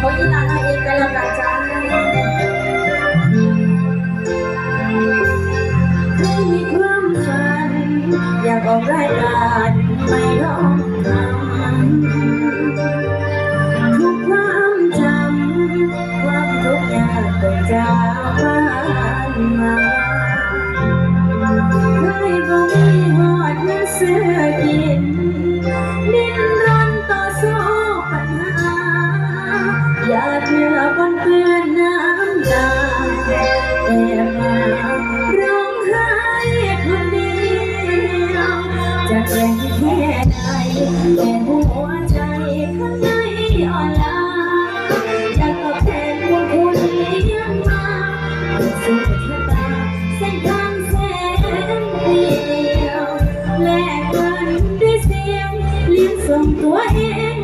คนที่ตามเองไปลำบากจ้าไม่มีความฝันอยากออกรายการ เจือปนเปื้อน้ำตา แต่มาร้องไห้คนเดียวจะแกล้แค่ใดแต่หัวใจข้างในอ่อนล้าจะตอบแทนบุญคุเลี้ยงมาสุดชะตาเส้นทางแสนเดียวแลกเงินด้วเสียงลี้ยส่งตัวเอง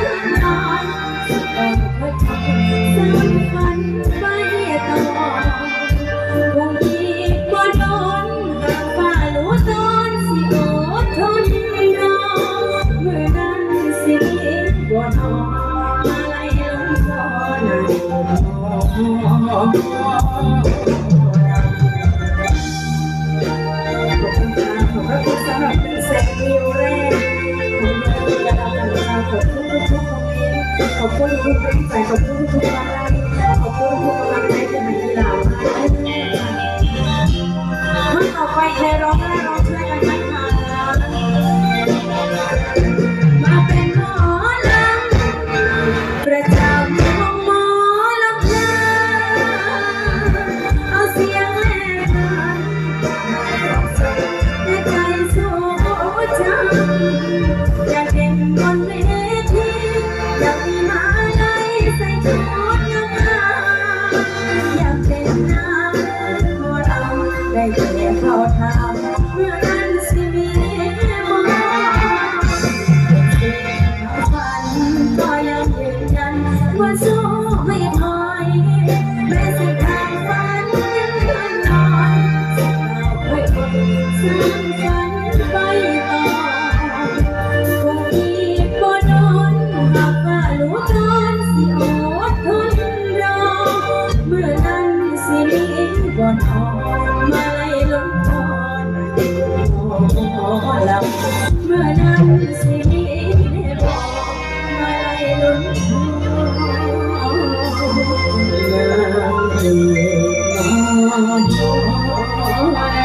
ขอบคุณทุกคนที่ใส่ขอบคุณทุกคนที่ Música I want